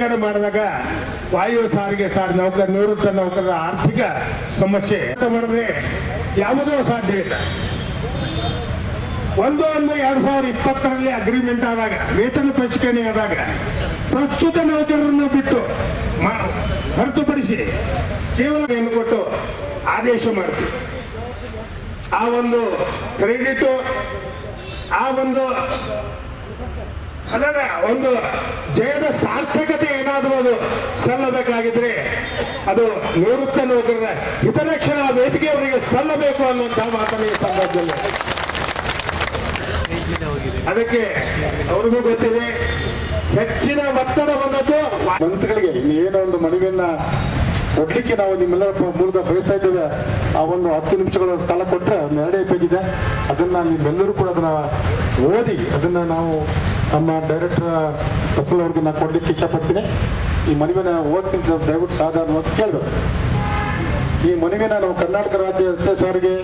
ಮಾಡಿದಾಗ ವಾಯು ಸಾರಿಗೆ ಸಾರ್ ನೌಕರ, ನಿವೃತ್ತ ನೌಕರರ ಆರ್ಥಿಕ ಸಮಸ್ಯೆ. ಮಾಡಿದ್ರೆ ಯಾವುದೋ ಸಾಧ್ಯ ಇಲ್ಲ. ಒಂದು ಒಂದು ಎರಡ್ ಸಾವಿರದ ಇಪ್ಪತ್ತರಲ್ಲಿ ಅಗ್ರಿಮೆಂಟ್ ಆದಾಗ, ವೇತನ ಪರಿಷ್ಕರಣೆ ಆದಾಗ ಪ್ರಸ್ತುತ ನೌಕರರನ್ನು ಬಿಟ್ಟು ಹೊರತುಪಡಿಸಿ ಕೇವಲ ಏನು ಕೊಟ್ಟು ಆದೇಶ ಮಾಡ್ತೀವಿ. ಆ ಒಂದು ಕ್ರೆಡಿಟು ಆ ಒಂದು ಅದರ ಒಂದು ಜಯದ ಸಾರ್ಥಕತೆ ಏನಾದರೂ ಅದು ಸಲ್ಲಬೇಕಾಗಿದ್ರೆ ಅದು ನಿವೃತ್ತ ನೌಕರರ ಹಿತರಕ್ಷಣಾ ವೇದಿಕೆಯವರಿಗೆ ಸಲ್ಲಬೇಕು ಅನ್ನುವಂತಹ ಮಾತನೇ ಸಂದರ್ಭದಲ್ಲಿ. ಅದಕ್ಕೆ ಅವ್ರಿಗೂ ಗೊತ್ತಿದೆ, ಹೆಚ್ಚಿನ ಒತ್ತಡ ಬಂದದ್ದು ಮಂತ್ರಿಗಳಿಗೆ ಏನೋ ಒಂದು ಮನವಿಯನ್ನ ಕೊಡ್ಲಿಕ್ಕೆ ನಾವು ನಿಮ್ಮೆಲ್ಲರ ಮೂಲದ ಬಯಸ್ತಾ ಇದ್ದೇವೆ. ಆ ಒಂದು ಹತ್ತು ನಿಮಿಷಗಳ ಸ್ಥಳ ಕೊಟ್ಟರೆ ಎರಡೇ ಪೇಜ್ ಇದೆ. ಅದನ್ನ ನಿಮ್ಮೆಲ್ಲರೂ ಕೂಡ ಅದನ್ನ ಓದಿ, ಅದನ್ನ ನಾವು ನಮ್ಮ ಡೈರೆಕ್ಟರ್ ಪ್ರಫುಲ್ ಅವ್ರಿಗೆ ನಾನು ಕೊಡ್ಲಿಕ್ಕೆ ಇಷ್ಟಪಡ್ತೀನಿ. ಈ ಮನವಿನ ಓದ್ತಿದ್ದ ದಯವಿಟ್ಟು ಸಾಧಾರಣವಾಗಿ ಕೇಳಬೇಕು. ಈ ಮನವಿನ ನಾವು ಕರ್ನಾಟಕ ರಾಜ್ಯ ರಸ್ತೆ ಸಾರಿಗೆ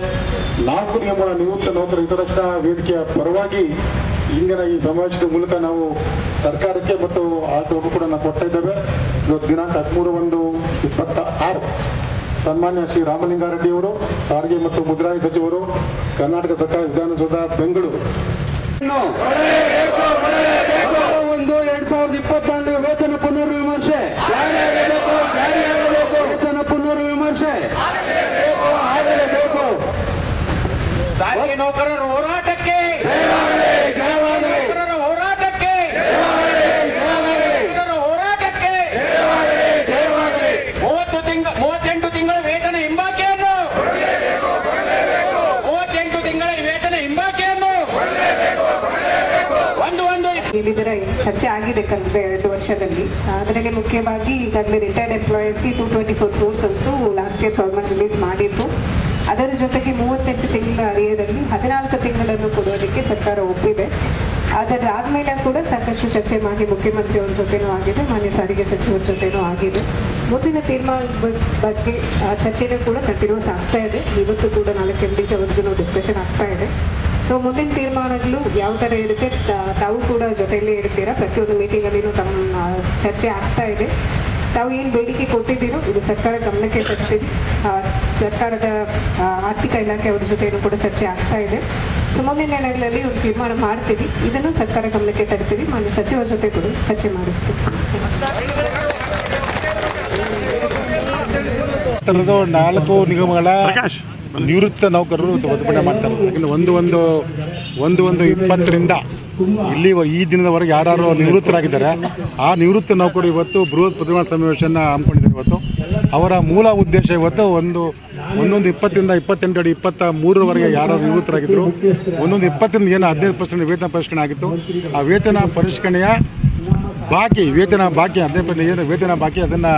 ನಾಲ್ಕು ನಿಯಮಗಳ ನಿವೃತ್ತ ನೌಕರ ವೇದಿಕೆಯ ಪರವಾಗಿ ಇಂದಿನ ಈ ಸಮಾವೇಶದ ಮೂಲಕ ನಾವು ಸರ್ಕಾರಕ್ಕೆ ಮತ್ತು ಆಟೋಗೂ ಕೂಡ ನಾವು ಕೊಡ್ತಾ ಇದ್ದೇವೆ. ಇವತ್ತು ದಿನಾಂಕ ಹದಿಮೂರು ಒಂದು ಇಪ್ಪತ್ತ ಆರು ಸನ್ಮಾನ್ಯ ಶ್ರೀ ರಾಮಲಿಂಗಾರೆಡ್ಡಿ ಅವರು, ಸಾರಿಗೆ ಮತ್ತು ಮುದ್ರಾಯಿ ಸಚಿವರು, ಕರ್ನಾಟಕ ಸರ್ಕಾರ ವಿಧಾನಸೌಧ, ಬೆಂಗಳೂರು. ಒಂದು ಎರಡ್ ಸಾವಿರದ ಇಪ್ಪತ್ನಾಲ್ಕು ವೇತನ ಪುನರ್ವಿಮರ್ಶೆ. ವೇತನ ಪುನರ್ವಿಮರ್ಶೆ. ಸಾರಿಗೆ ನೌಕರರು ಹೋರಾಟಕ್ಕೆ ನೌಕರರ ಹೋರಾಟಕ್ಕೆ ನೌಕರರ ಹೋರಾಟಕ್ಕೆ ಮೂವತ್ತು ತಿಂಗ ಮೂವತ್ತೆಂಟು ತಿಂಗಳ ವೇತನ ಹಿಂಬಾಕಿಯನ್ನು ಮೂವತ್ತೆಂಟು ತಿಂಗಳ ವೇತನ ಹಿಂಬಾಕಿಯನ್ನು ಒಂದು ಒಂದು ಹೇಳಿದರೆ ಚರ್ಚೆ ಆಗಿದೆ ಕಳೆದ ಎರಡು ವರ್ಷದಲ್ಲಿ. ಅದರಲ್ಲಿ ಮುಖ್ಯವಾಗಿ ಈಗಾಗಲೇ ರಿಟೈರ್ಡ್ ಎಂಪ್ಲಾಯೀಸ್ಗೆ ಟೂ ಟ್ವೆಂಟಿ ಫೋರ್ ಕ್ರೋರ್ಸ್ ಅಂತೂ ಲಾಸ್ಟ್ ಇಯರ್ ಗೌರ್ಮೆಂಟ್ ರಿಲೀಸ್ ಮಾಡಿದ್ದು ಅದರ ಜೊತೆಗೆ ಮೂವತ್ತೆಂಟು ತಿಂಗಳ ಅರಿಯದಲ್ಲಿ ಹದಿನಾಲ್ಕು ತಿಂಗಳನ್ನು ಕೊಡೋದಕ್ಕೆ ಸರ್ಕಾರ ಒಪ್ಪಿದೆ. ಅದರಾದ್ಮೇಲೆ ಕೂಡ ಸಾಕಷ್ಟು ಚರ್ಚೆ ಮಾಡಿ ಮುಖ್ಯಮಂತ್ರಿಯವ್ರ ಜೊತೆನೂ ಆಗಿದೆ, ಮಾನ್ಯ ಸಾರಿಗೆ ಸಚಿವರ ಜೊತೆನೂ ಆಗಿದೆ. ಮುಂದಿನ ತೀರ್ಮಾನ ಬಗ್ಗೆ ಚರ್ಚೆನೂ ಕೂಡ ಕಂಟಿನ್ಯೂಸ್ ಆಗ್ತಾ ಇದೆ. ಇವತ್ತು ಕೂಡ ನಾಲ್ಕು ಎಂ ಡಿ ಡಿಸ್ಕಷನ್ ಆಗ್ತಾ ಇದೆ. ಸೊ ಮುಂದಿನ ತೀರ್ಮಾನಗಳು ಯಾವ ಥರ ಇರುತ್ತೆ ತಾವು ಕೂಡ ಜೊತೆಯಲ್ಲೇ ಇರ್ತೀರಾ? ಪ್ರತಿಯೊಂದು ಮೀಟಿಂಗಲ್ಲಿನೂ ತಮ್ಮ ಚರ್ಚೆ ಆಗ್ತಾ ಇದೆ. ತಾವು ಏನು ಬೇಡಿಕೆ ಕೊಟ್ಟಿದ್ದೀರೋ ಇದು ಸರ್ಕಾರ ಗಮನಕ್ಕೆ ತರ್ತೀವಿ. ಸರ್ಕಾರದ ಆರ್ಥಿಕ ಇಲಾಖೆ ಅವ್ರ ಜೊತೆಯೂ ಕೂಡ ಚರ್ಚೆ ಆಗ್ತಾ ಇದೆ. ಸೊ ಮುಂದಿನ ದಿನಗಳಲ್ಲಿ ಒಂದು ತೀರ್ಮಾನ ಮಾಡ್ತೀವಿ. ಇದನ್ನು ಸರ್ಕಾರ ಗಮನಕ್ಕೆ ತರ್ತೀವಿ. ಮಾನ್ಯ ಸಚಿವರ ಜೊತೆ ಕೂಡ ಚರ್ಚೆ ಮಾಡಿಸ್ತೀವಿ. ನಾಲ್ಕು ನಿಗಮಗಳ ನಿವೃತ್ತ ನೌಕರರು ಪ್ರತಿಭಟನೆ ಮಾಡ್ತಾರೆ. ಯಾಕಂದರೆ ಒಂದು ಒಂದು ಒಂದು ಒಂದು ಇಪ್ಪತ್ತರಿಂದ ಇಲ್ಲಿ ಈ ದಿನದವರೆಗೆ ಯಾರು ನಿವೃತ್ತರಾಗಿದ್ದಾರೆ, ಆ ನಿವೃತ್ತ ನೌಕರರು ಇವತ್ತು ಬೃಹತ್ ಪ್ರತಿಭಟನಾ ಸಮಾವೇಶನ ಹಮ್ಮಿಕೊಂಡಿದ್ದಾರೆ ಇವತ್ತು. ಅವರ ಮೂಲ ಉದ್ದೇಶ ಇವತ್ತು ಒಂದು, ಒಂದೊಂದು ಇಪ್ಪತ್ತರಿಂದ ಇಪ್ಪತ್ತೆಂಟು ಅಡಿ ಇಪ್ಪತ್ತ ಮೂರರವರೆಗೆ ಯಾರು ನಿವೃತ್ತರಾಗಿದ್ದರು ಒಂದೊಂದು ಇಪ್ಪತ್ತರಿಂದ ಏನು ಹದಿನೈದು ಪರ್ಸೆಂಟ್ ವೇತನ ಪರಿಷ್ಕರಣೆ ಆಗಿತ್ತು. ಆ ವೇತನ ಪರಿಷ್ಕರಣೆಯ ಬಾಕಿ, ವೇತನ ಬಾಕಿ, ಅದೇ ಏನು ವೇತನ ಬಾಕಿ, ಅದನ್ನು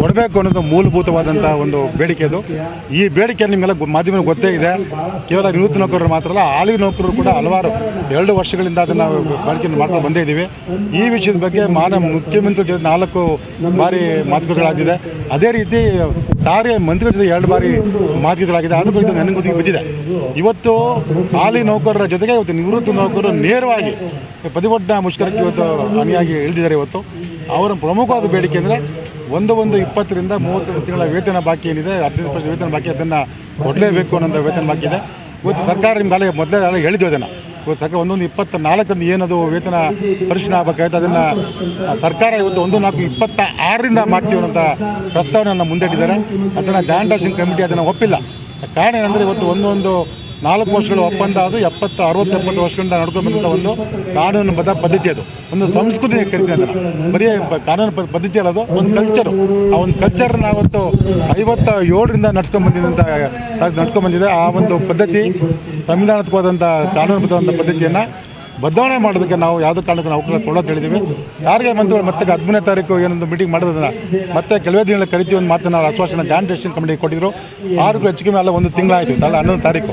ಕೊಡಬೇಕು ಅನ್ನೋದು ಮೂಲಭೂತವಾದಂಥ ಒಂದು ಬೇಡಿಕೆ ಅದು. ಈ ಬೇಡಿಕೆ ನಿಮಗೆಲ್ಲ ಗೊ- ಮಾಧ್ಯಮ ಗೊತ್ತೇ ಇದೆ. ಕೇವಲ ನಿವೃತ್ತ ನೌಕರರು ಮಾತ್ರ ಅಲ್ಲ, ಹಾಲಿ ನೌಕರರು ಕೂಡ ಹಲವಾರು ಎರಡು ವರ್ಷಗಳಿಂದ ಅದನ್ನು ಬಾಳಿಕೆಯನ್ನು ಮಾಡ್ಕೊಂಡು ಬಂದೇ ಇದ್ದೀವಿ ಈ ವಿಷಯದ ಬಗ್ಗೆ ಮಾನ ಮುಖ್ಯಮಂತ್ರಿ ಜೊತೆ ನಾಲ್ಕು ಬಾರಿ ಮಾತುಕತೆಗಳಾಗಿದೆ ಅದೇ ರೀತಿ ಸಾರಿಗೆ ಮಂತ್ರಿಗಳ ಜೊತೆ ಎರಡು ಬಾರಿ ಮಾತುಕತೆಗಳಾಗಿದೆ. ಅದು ಕುರಿತು ನನಗೆ ಗೊತ್ತಿಗೆ ಬಿದ್ದಿದೆ. ಇವತ್ತು ಹಾಲಿ ನೌಕರರ ಜೊತೆಗೆ ಇವತ್ತು ನಿವೃತ್ತ ನೌಕರರು ನೇರವಾಗಿ ಪ್ರತಿಭಟನಾ ಮುಷ್ಕರಕ್ಕೆ ಇವತ್ತು ಅಣಿಯಾಗಿ ಇಳಿದಿದ್ದಾರೆ ಇವತ್ತು. ಅವರ ಪ್ರಮುಖವಾದ ಬೇಡಿಕೆ ಅಂದರೆ ಒಂದು ಒಂದು ಇಪ್ಪತ್ತರಿಂದ ಮೂವತ್ತು ತಿಂಗಳ ವೇತನ ಬಾಕಿ ಏನಿದೆ, ಹದಿನೈದು ಪರ್ಸೆಂಟ್ ವೇತನ ಬಾಕಿ ಅದನ್ನು ಕೊಡಲೇಬೇಕು ಅನ್ನೋ ವೇತನ ಬಾಕಿ ಇದೆ. ಇವತ್ತು ಸರ್ಕಾರ ನಿಮ್ಗೆ ಮೊದಲೇ ನಾಳೆ ಹೇಳಿದ್ವಿ ಅದನ್ನು. ಇವತ್ತು ಸರ್ಕಾರ ಒಂದೊಂದು ಇಪ್ಪತ್ತ ನಾಲ್ಕರಿಂದ ಏನದು ವೇತನ ಪರಿಶೀಲನೆ ಆಗಬೇಕಾಯ್ತು, ಅದನ್ನು ಸರ್ಕಾರ ಇವತ್ತು ಒಂದು ನಾಲ್ಕು ಇಪ್ಪತ್ತ ಆರರಿಂದ ಮಾಡ್ತೀವಿ ಅನ್ನೋಂಥ ಪ್ರಸ್ತಾವನೆಯನ್ನು ಮುಂದಿಟ್ಟಿದ್ದಾರೆ. ಅದನ್ನು ಜಾಯಿಂಟ್ ಆಕ್ಷನ್ ಕಮಿಟಿ ಅದನ್ನು ಒಪ್ಪಿಲ್ಲ. ಕಾರಣ ಏನಂದರೆ ಇವತ್ತು ಒಂದೊಂದು ನಾಲ್ಕು ವರ್ಷಗಳ ಒಪ್ಪಂದ ಅದು ಎಪ್ಪತ್ತು, ಅರವತ್ತು, ಎಪ್ಪತ್ತು ವರ್ಷಗಳಿಂದ ನಡ್ಕೊಂಡು ಬಂದಂಥ ಒಂದು ಕಾನೂನುಬದ್ಧ ಪದ್ಧತಿ ಅದು. ಒಂದು ಸಂಸ್ಕೃತಿ ಕರಿತೀವಿ ಅದನ್ನು. ಬರೀ ಕಾನೂನು ಪದ್ಧತಿ ಅಲ್ಲ ಅದು, ಒಂದು ಕಲ್ಚರು ಆ ಒಂದು ಕಲ್ಚರ್ನ ಅವತ್ತು ಐವತ್ತ ಏಳರಿಂದ ನಡ್ಸ್ಕೊಂಡು ಬಂದಿದ್ದಂಥ ನಡ್ಕೊಂಡ್ಬಂದಿದೆ ಆ ಒಂದು ಪದ್ಧತಿ ಸಂವಿಧಾನಾತ್ಮಕವಾದಂಥ ಕಾನೂನುಬದ್ಧವಾದಂಥ ಪದ್ಧತಿಯನ್ನು ಬದಲಾವಣೆ ಮಾಡೋದಕ್ಕೆ ನಾವು ಯಾವುದೇ ಕಾರಣಕ್ಕೂ ನಾವು ಅವಕಾಶ ಕೊಡೋದು ಹೇಳಿದ್ದೀವಿ. ಸಾರಿಗೆ ಮಂತ್ರಿಗಳು ಮತ್ತೆ ಹದಿಮೂರನೇ ತಾರೀಕು ಏನೊಂದು ಮೀಟಿಂಗ್ ಮಾಡೋದನ್ನು ಮತ್ತೆ ಕೆಲವೇ ದಿನಗಳಲ್ಲಿ ಕರಿತೀವಿ ಒಂದು ಮಾತನ್ನು ನಾವು ಆಶ್ವಾಸನ ಜಾಯಿಂಟ್ ಆಕ್ಷನ್ ಕಮಿಟಿಗೆ ಕೊಟ್ಟಿದ್ರು. ಆರು ಹೆಚ್ಚು ಕಮ್ಮಿ ಅಲ್ಲ, ಒಂದು ತಿಂಗಳಾಯಿತು. ಅಲ್ಲ, ಹನ್ನೊಂದು ತಾರೀಕು.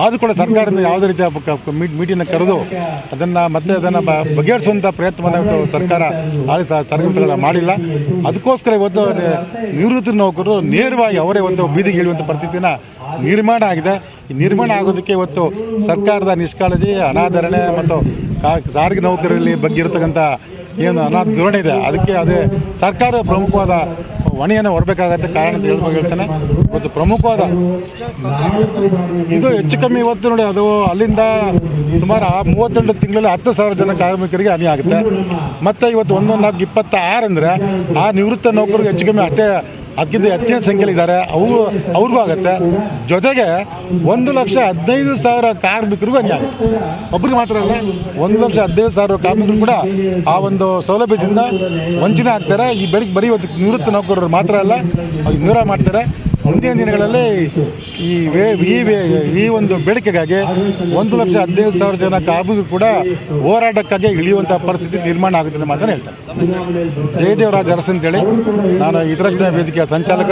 ಆದರೂ ಕೂಡ ಸರ್ಕಾರದಿಂದ ಯಾವುದೇ ರೀತಿಯ ಮೀಟಿನ ಕರೆದು ಅದನ್ನು ಮತ್ತೆ ಅದನ್ನು ಬಗೆಹರಿಸುವಂಥ ಪ್ರಯತ್ನವನ್ನು ಸರ್ಕಾರ ಹಾಲಿ ಸ- ಸಾರಿಗೆ ಮಂತ್ರಿಗಳು ಮಾಡಿಲ್ಲ. ಅದಕ್ಕೋಸ್ಕರ ಇವತ್ತು ನಿವೃತ್ತಿ ನೌಕರರು ನೇರವಾಗಿ ಅವರೇ ಇವತ್ತು ಬೀದಿಗೆ ಇಳಿಯುವಂಥ ಪರಿಸ್ಥಿತಿನ ನಿರ್ಮಾಣ ಆಗಿದೆ. ಈ ನಿರ್ಮಾಣ ಆಗೋದಕ್ಕೆ ಇವತ್ತು ಸರ್ಕಾರದ ನಿಷ್ಕಾಳಜಿ, ಅನಾದರಣೆ ಮತ್ತು ಸಾರಿಗೆ ನೌಕರರಲ್ಲಿ ಬಗ್ಗೆ ಇರತಕ್ಕಂಥ ಏನು ಅನಾಥ ಧೋರಣೆ ಇದೆ. ಅದಕ್ಕೆ ಅದೇ ಸರ್ಕಾರ ಪ್ರಮುಖವಾದ ಹೊಣೆಯನ್ನು ಹೊರಬೇಕಾಗತ್ತೆ ಕಾರಣ ಅಂತ ಹೇಳ್ಬೇಕು ಹೇಳ್ತಾನೆ. ಮತ್ತು ಪ್ರಮುಖವಾದ ಇದು ಹೆಚ್ಚು ಕಮ್ಮಿ ಇವತ್ತು ನೋಡಿ, ಅದು ಅಲ್ಲಿಂದ ಸುಮಾರು ಆ ಮೂವತ್ತೆರಡು ತಿಂಗಳಲ್ಲಿ ಹತ್ತು ಸಾವಿರ ಜನ ಕಾರ್ಮಿಕರಿಗೆ ಹಾನಿ ಆಗುತ್ತೆ. ಮತ್ತು ಇವತ್ತು ಒಂದೊಂದು ನಾಲ್ಕು ಇಪ್ಪತ್ತಾರು ಅಂದರೆ ಆ ನಿವೃತ್ತ ನೌಕರಿಗೆ ಹೆಚ್ಚು ಕಮ್ಮಿ ಅಷ್ಟೇ ಅದಕ್ಕಿಂತ ಹೆಚ್ಚಿನ ಸಂಖ್ಯೆಯಲ್ಲಿ ಇದ್ದಾರೆ ಅವರು ಅವ್ರಿಗೂ ಆಗುತ್ತೆ. ಜೊತೆಗೆ ಒಂದು ಲಕ್ಷ ಹದಿನೈದು ಸಾವಿರ ಕಾರ್ಮಿಕರಿಗೂ ಅನ್ಯಾಯ ಆಗುತ್ತೆ. ಒಬ್ರಿಗೆ ಮಾತ್ರ ಅಲ್ಲ, ಒಂದು ಲಕ್ಷ ಹದಿನೈದು ಸಾವಿರ ಕಾರ್ಮಿಕರು ಕೂಡ ಆ ಒಂದು ಸೌಲಭ್ಯದಿಂದ ವಂಚನೆ ಆಗ್ತಾರೆ. ಈ ಬೆಳಿಗ್ಗೆ ಬರೀ ಇವತ್ತು ನಿವೃತ್ತ ನೌಕರರು ಮಾತ್ರ ಅಲ್ಲ ಅವ್ರಿಗೆ ನೂರ ಮಾಡ್ತಾರೆ. ಮುಂದಿನ ದಿನಗಳಲ್ಲಿ ಈ ವೇ, ಈ ಈ ಒಂದು ಬೇಡಿಕೆಗಾಗಿ ಒಂದು ಲಕ್ಷ ಹದಿನೈದು ಸಾವಿರ ಜನ ಕಾರ್ಮಿಕರು ಕೂಡ ಹೋರಾಟಕ್ಕಾಗಿ ಇಳಿಯುವಂಥ ಪರಿಸ್ಥಿತಿ ನಿರ್ಮಾಣ ಆಗುತ್ತೆ ಮಾತ್ರ ಮಾತನ್ನು ಹೇಳ್ತಾರೆ. ಜಯದೇವರಾಜ್ ಅರಸ್ ಅಂತೇಳಿ ನಾನು ಹಿತರಕ್ಷಣಾ ವೇದಿಕೆಯ ಸಂಚಾಲಕ,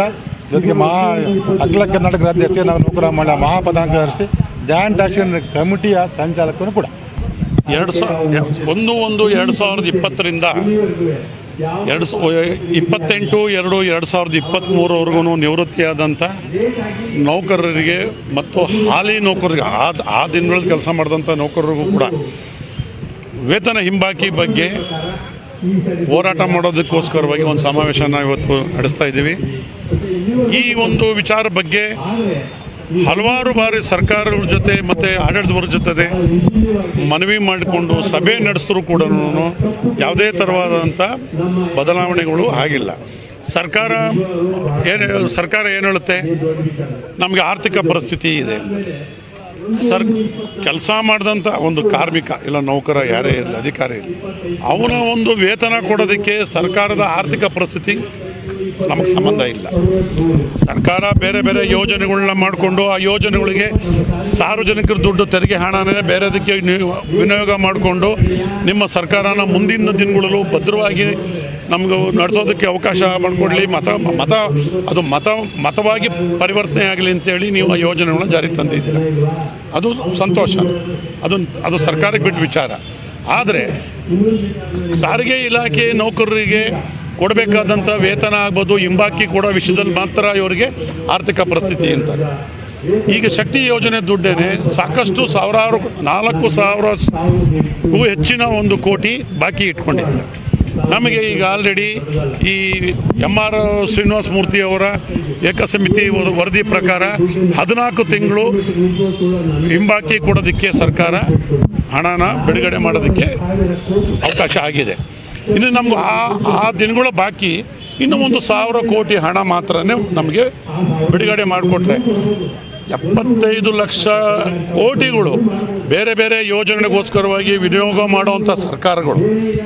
ಜೊತೆಗೆ ಮಹಾ ಅಖಿಲ ಕರ್ನಾಟಕ ರಾಜ್ಯ ಎಸ್ ನಾವು ನೌಕರ ಮಂಡಳ ಮಹಾಪದಾಧಿಕಾರಿ ಜಾಯಿಂಟ್ ಆಕ್ಷನ್ ಕಮಿಟಿಯ ಸಂಚಾಲಕನು ಕೂಡ. ಎರಡು ಸಾವಿರ, ಒಂದು ಒಂದು, ಎರಡು ಸಾವಿರದ ಇಪ್ಪತ್ತರಿಂದ ಎರಡು ಇಪ್ಪತ್ತೆಂಟು, ಎರಡು ಎರಡು ಸಾವಿರದ ಇಪ್ಪತ್ತ್ಮೂರವರೆಗೂ ನಿವೃತ್ತಿಯಾದಂಥ ನೌಕರರಿಗೆ ಮತ್ತು ಹಾಲಿ ನೌಕರರಿಗೆ, ಆ ಆ ದಿನಗಳಲ್ಲಿ ಕೆಲಸ ಮಾಡಿದಂಥ ನೌಕರರಿಗೂ ಕೂಡ ವೇತನ ಹಿಂಬಾಕಿ ಬಗ್ಗೆ ಹೋರಾಟ ಮಾಡೋದಕ್ಕೋಸ್ಕರವಾಗಿ ಒಂದು ಸಮಾವೇಶನ ಇವತ್ತು ನಡೆಸ್ತಾ ಇದ್ದೀವಿ. ಈ ಒಂದು ವಿಚಾರ ಬಗ್ಗೆ ಹಲವಾರು ಬಾರಿ ಸರ್ಕಾರಗಳ ಜೊತೆ ಮತ್ತು ಆಡಳಿತವರ ಜೊತೆ ಮನವಿ ಮಾಡಿಕೊಂಡು ಸಭೆ ನಡೆಸಿದ್ರು ಕೂಡ ಯಾವುದೇ ಥರವಾದಂಥ ಬದಲಾವಣೆಗಳು ಆಗಿಲ್ಲ. ಸರ್ಕಾರ ಏನು ಸರ್ಕಾರ ಏನು ಹೇಳುತ್ತೆ? ನಮಗೆ ಆರ್ಥಿಕ ಪರಿಸ್ಥಿತಿ ಇದೆ. ಸರ್, ಕೆಲಸ ಮಾಡಿದಂಥ ಒಂದು ಕಾರ್ಮಿಕ, ಇಲ್ಲ ನೌಕರ ಯಾರೇ ಇರಲಿ, ಅಧಿಕಾರಿ ಇರಲಿ, ಅವನ ಒಂದು ವೇತನ ಕೊಡೋದಕ್ಕೆ ಸರ್ಕಾರದ ಆರ್ಥಿಕ ಪರಿಸ್ಥಿತಿ ನಮಗೆ ಸಂಬಂಧ ಇಲ್ಲ. ಸರ್ಕಾರ ಬೇರೆ ಬೇರೆ ಯೋಜನೆಗಳನ್ನ ಮಾಡಿಕೊಂಡು ಆ ಯೋಜನೆಗಳಿಗೆ ಸಾರ್ವಜನಿಕರ ದುಡ್ಡು ತೆರಿಗೆ ಹಣನೇ ಬೇರೆದಕ್ಕೆ ವಿನಿಯೋಗ ಮಾಡಿಕೊಂಡು ನಿಮ್ಮ ಸರ್ಕಾರನ ಮುಂದಿನ ದಿನಗಳಲ್ಲೂ ಭದ್ರವಾಗಿ ನಮ್ಗೆ ನಡೆಸೋದಕ್ಕೆ ಅವಕಾಶ ಮಾಡಿಕೊಡ್ಲಿ. ಮತ ಮತ, ಅದು ಮತ, ಮತವಾಗಿ ಪರಿವರ್ತನೆ ಆಗಲಿ ಅಂತೇಳಿ ನೀವು ಆ ಯೋಜನೆಗಳನ್ನ ಜಾರಿ ತಂದಿದ್ದೀರ. ಅದು ಸಂತೋಷ. ಅದು ಅದು ಸರ್ಕಾರಕ್ಕೆ ಬಿಟ್ಟು ವಿಚಾರ. ಆದರೆ ಸಾರಿಗೆ ಇಲಾಖೆ ನೌಕರರಿಗೆ ಕೊಡಬೇಕಾದಂಥ ವೇತನ ಆಗ್ಬೋದು, ಹಿಂಬಾಕಿ ಕೊಡೋ ವಿಷಯದಲ್ಲಿ ಮಾತ್ರ ಇವರಿಗೆ ಆರ್ಥಿಕ ಪರಿಸ್ಥಿತಿ ಅಂತ ಈಗ ಶಕ್ತಿ ಯೋಜನೆ ದುಡ್ಡೇನೆ ಸಾಕಷ್ಟು ಸಾವಿರಾರು, ನಾಲ್ಕು ಸಾವಿರಕ್ಕೂ ಹೆಚ್ಚಿನ ಒಂದು ಕೋಟಿ ಬಾಕಿ ಇಟ್ಕೊಂಡಿದ್ದಾರೆ. ನಮಗೆ ಈಗ ಆಲ್ರೆಡಿ ಈ ಎಂ ಆರ್ ಶ್ರೀನಿವಾಸ ಮೂರ್ತಿ ಅವರ ಏಕಸಮಿತಿ ಸಮಿತಿ ವರದಿ ಪ್ರಕಾರ ಹದಿನಾಲ್ಕು ತಿಂಗಳು ಹಿಂಬಾಕಿ ಕೊಡೋದಕ್ಕೆ ಸರ್ಕಾರ ಹಣನ ಬಿಡುಗಡೆ ಮಾಡೋದಕ್ಕೆ ಅವಕಾಶ ಆಗಿದೆ. ಇನ್ನು ನಮ್ಗೆ ಆ ಆ ದಿನಗಳ ಬಾಕಿ. ಇನ್ನು ಒಂದು ಸಾವಿರ ಕೋಟಿ ಹಣ ಮಾತ್ರನೇ ನಮಗೆ ಬಿಡುಗಡೆ ಮಾಡಿಕೊಟ್ರೆ. ಎಪ್ಪತ್ತೈದು ಲಕ್ಷ ಕೋಟಿಗಳು ಬೇರೆ ಬೇರೆ ಯೋಜನೆಗೋಸ್ಕರವಾಗಿ ವಿನಿಯೋಗ ಮಾಡುವಂಥ ಸರ್ಕಾರಗಳು.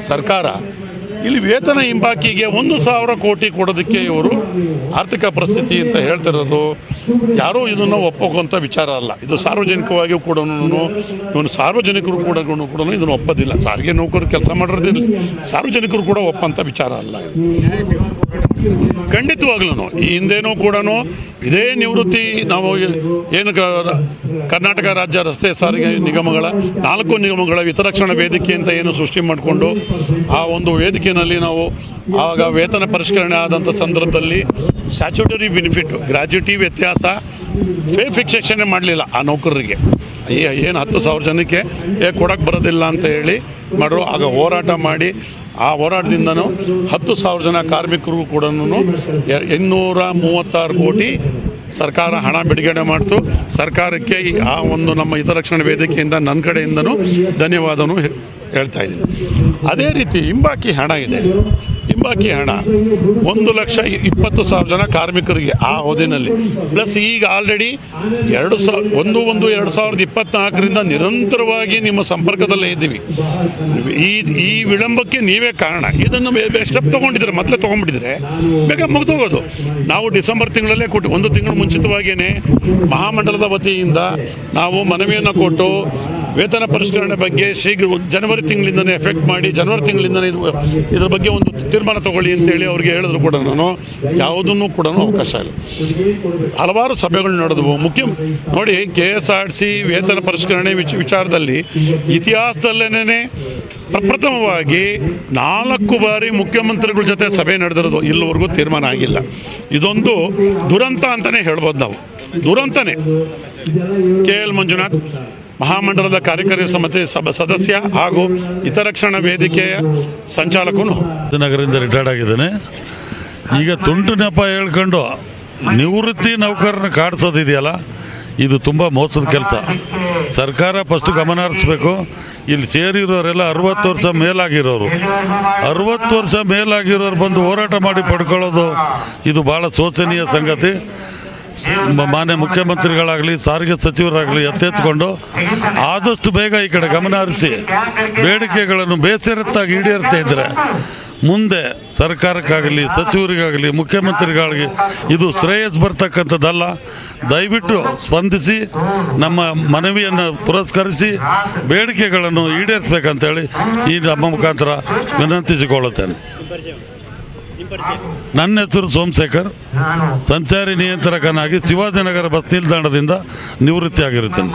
ಸರ್ಕಾರ ಇಲ್ಲಿ ವೇತನ ಹಿಂಬಾಕಿಗೆ ಒಂದು ಸಾವಿರ ಕೋಟಿ ಕೊಡೋದಕ್ಕೆ ಇವರು ಆರ್ಥಿಕ ಪರಿಸ್ಥಿತಿ ಅಂತ ಹೇಳ್ತಿರೋದು. ಯಾರೂ ಇದನ್ನು ಒಪ್ಪೋಗುವಂಥ ವಿಚಾರ ಅಲ್ಲ. ಇದು ಸಾರ್ವಜನಿಕವಾಗಿಯೂ ಕೂಡ ಇವನು ಸಾರ್ವಜನಿಕರು ಕೂಡ ಕೂಡ ಇದನ್ನು ಒಪ್ಪೋದಿಲ್ಲ. ಸಾರಿಗೆ ನೌಕರರು ಕೆಲಸ ಮಾಡಿರೋದಿಲ್ಲ ಸಾರ್ವಜನಿಕರು ಕೂಡ ಒಪ್ಪಂಥ ವಿಚಾರ ಅಲ್ಲ ಖಂಡಿತವಾಗ್ಲೂ ಈ ಹಿಂದೇನೂ ಕೂಡ ಇದೇ ನಿವೃತ್ತಿ ನಾವು ಏನು ಕರ್ನಾಟಕ ರಾಜ್ಯ ರಸ್ತೆ ಸಾರಿಗೆ ನಿಗಮಗಳ ನಾಲ್ಕು ನಿಗಮಗಳ ವಿತರಕ್ಷಣಾ ವೇದಿಕೆ ಅಂತ ಏನು ಸೃಷ್ಟಿ ಮಾಡಿಕೊಂಡು ಆ ಒಂದು ವೇದಿಕೆಯಲ್ಲಿ ನಾವು ಆವಾಗ ವೇತನ ಪರಿಷ್ಕರಣೆ ಆದಂಥ ಸಂದರ್ಭದಲ್ಲಿ ಸ್ಯಾಚುಟರಿ ಬೆನಿಫಿಟ್ ಗ್ರ್ಯಾಜ್ಯುಟಿ ವ್ಯತ್ಯಾಸ ಫೇ ಫಿಕ್ಸೇಷನ್ನೇ ಮಾಡಲಿಲ್ಲ ಆ ನೌಕರರಿಗೆ. ಏನು ಹತ್ತು ಸಾವಿರ ಜನಕ್ಕೆ ಏ ಕೊಡೋಕ್ಕೆ ಬರೋದಿಲ್ಲ ಅಂತ ಹೇಳಿ ಮಾಡ್ರು ಆಗ ಹೋರಾಟ ಮಾಡಿ ಆ ಹೋರಾಟದಿಂದನೂ ಹತ್ತು ಸಾವಿರ ಜನ ಕಾರ್ಮಿಕರು ಕೂಡ ಇನ್ನೂರ ಮೂವತ್ತಾರು ಕೋಟಿ ಸರ್ಕಾರ ಹಣ ಬಿಡುಗಡೆ ಮಾಡಿತು. ಸರ್ಕಾರಕ್ಕೆ ಆ ಒಂದು ನಮ್ಮ ಹಿತರಕ್ಷಣಾ ವೇದಿಕೆಯಿಂದ ನನ್ನ ಕಡೆಯಿಂದನೂ ಧನ್ಯವಾದನೂ ಹೇಳ್ತಾ ಇದ್ದೀನಿ. ಅದೇ ರೀತಿ ಹಿಂಬಾಕಿ ಹಣ ಇದೆ. ಹಿಂಬಾಕಿ ಹಣ. ಒಂದು ಲಕ್ಷ ಇಪ್ಪತ್ತು ಸಾವಿರ ಜನ ಕಾರ್ಮಿಕರಿಗೆ ಆ ಅವಧಿನಲ್ಲಿ. ಪ್ಲಸ್ ಈಗ ಆಲ್ರೆಡಿ ಎರಡು ಸಾವಿರ ಒಂದು ಒಂದು, ಎರಡು ಸಾವಿರದ ಇಪ್ಪತ್ತ್ನಾಲ್ಕರಿಂದ ನಿರಂತರವಾಗಿ ನಿಮ್ಮ ಸಂಪರ್ಕದಲ್ಲೇ ಇದ್ದೀವಿ. ಈ ಈ ವಿಳಂಬಕ್ಕೆ ನೀವೇ ಕಾರಣ. ಇದನ್ನು ಸ್ಟೆಪ್ ತೊಗೊಂಡಿದ್ರೆ, ಮೊದಲೇ ತೊಗೊಂಡ್ಬಿಟ್ಟಿದ್ರೆ ಬೇಗ ಮುಗಿದೋಗೋದು. ನಾವು ಡಿಸೆಂಬರ್ ತಿಂಗಳಲ್ಲೇ ಕೊಟ್ಟು, ಒಂದು ತಿಂಗಳು ಮುಂಚಿತವಾಗಿಯೇ ಮಹಾಮಂಡಲದ ವತಿಯಿಂದ ನಾವು ಮನವಿಯನ್ನು ಕೊಟ್ಟು ವೇತನ ಪರಿಷ್ಕರಣೆ ಬಗ್ಗೆ ಶೀಘ್ರ ಜನವರಿ ತಿಂಗಳಿಂದನೇ ಎಫೆಕ್ಟ್ ಮಾಡಿ, ಜನವರಿ ತಿಂಗಳಿಂದನೇ ಇದು, ಇದ್ರ ಬಗ್ಗೆ ಒಂದು ತೀರ್ಮಾನ ತಗೊಳ್ಳಿ ಅಂತೇಳಿ ಅವ್ರಿಗೆ ಹೇಳಿದ್ರು ಕೂಡ ನಾನು. ಯಾವುದನ್ನು ಕೂಡ ಅವಕಾಶ ಇಲ್ಲ. ಹಲವಾರು ಸಭೆಗಳು ನಡೆದವು. ಮುಖ್ಯ ನೋಡಿ ಕೆ ಎಸ್ ಆರ್ ಸಿ ವೇತನ ಪರಿಷ್ಕರಣೆ ವಿಚ, ವಿಚಾರದಲ್ಲಿ ಇತಿಹಾಸದಲ್ಲೇನೇ ಪ್ರಪ್ರಥಮವಾಗಿ ನಾಲ್ಕು ಬಾರಿ ಮುಖ್ಯಮಂತ್ರಿಗಳ ಜೊತೆ ಸಭೆ ನಡೆದಿರೋದು ಇಲ್ಲಿವರೆಗೂ ತೀರ್ಮಾನ ಆಗಿಲ್ಲ. ಇದೊಂದು ದುರಂತ ಅಂತಲೇ ಹೇಳ್ಬೋದು ನಾವು. ದುರಂತನೇ. ಕೆ ಎಲ್ ಮಂಜುನಾಥ್ ಮಹಾಮಂಡಲದ ಕಾರ್ಯಕಾರಿ ಸಮಿತಿ ಸಭ ಸದಸ್ಯ ಹಾಗೂ ಹಿತರಕ್ಷಣಾ ವೇದಿಕೆಯ ಸಂಚಾಲಕನು. ನಗರದಿಂದ ರಿಟೈರ್ಡ್ ಆಗಿದ್ದಾನೆ. ಈಗ ತುಂಟು ನೆಪ ಹೇಳ್ಕೊಂಡು ನಿವೃತ್ತಿ ನೌಕರನ ಕಾಡಿಸೋದಿದೆಯಲ್ಲ ಇದು ತುಂಬ ಮೋಸದ ಕೆಲಸ. ಸರ್ಕಾರ ಫಸ್ಟು ಗಮನ ಹರಿಸ್ಬೇಕು ಇಲ್ಲಿ ಸೇರಿರೋರೆಲ್ಲ ಅರವತ್ತು ವರ್ಷ ಮೇಲಾಗಿರೋರು. ಅರವತ್ತು ವರ್ಷ ಮೇಲಾಗಿರೋರು ಬಂದು ಹೋರಾಟ ಮಾಡಿ ಪಡ್ಕೊಳ್ಳೋದು ಇದು ಭಾಳ ಶೋಚನೀಯ ಸಂಗತಿ. ಮಾನ್ಯ ಮುಖ್ಯಮಂತ್ರಿಗಳಾಗಲಿ, ಸಾರಿಗೆ ಸಚಿವರಾಗಲಿ ಎತ್ತೆತ್ಕೊಂಡು ಆದಷ್ಟು ಬೇಗ ಈ ಕಡೆ ಗಮನ ಹರಿಸಿ, ಬೇಡಿಕೆಗಳನ್ನು ಬೇಸರತ್ತಾಗಿ ಈಡೇರ್ತಾ ಇದ್ದರೆ ಮುಂದೆ ಸರ್ಕಾರಕ್ಕಾಗಲಿ, ಸಚಿವರಿಗಾಗಲಿ, ಮುಖ್ಯಮಂತ್ರಿಗಳಿಗೆ ಇದು ಶ್ರೇಯಸ್ ಬರ್ತಕ್ಕಂಥದ್ದಲ್ಲ. ದಯವಿಟ್ಟು ಸ್ಪಂದಿಸಿ, ನಮ್ಮ ಮನವಿಯನ್ನು ಪುರಸ್ಕರಿಸಿ, ಬೇಡಿಕೆಗಳನ್ನು ಈಡೇರಿಸಬೇಕಂತೇಳಿ ಈ ನಮ್ಮ ಮುಖಾಂತರ ವಿನಂತಿಸಿಕೊಳ್ಳುತ್ತೇನೆ. ನನ್ನ ಹೆಸರು ಸೋಮಶೇಖರ್. ಸಂಚಾರಿ ನಿಯಂತ್ರಕನಾಗಿ ಶಿವಾಜಿನಗರ ಬಸ್ ನಿಲ್ದಾಣದಿಂದ ನಿವೃತ್ತಿಯಾಗಿರುತ್ತೇನೆ.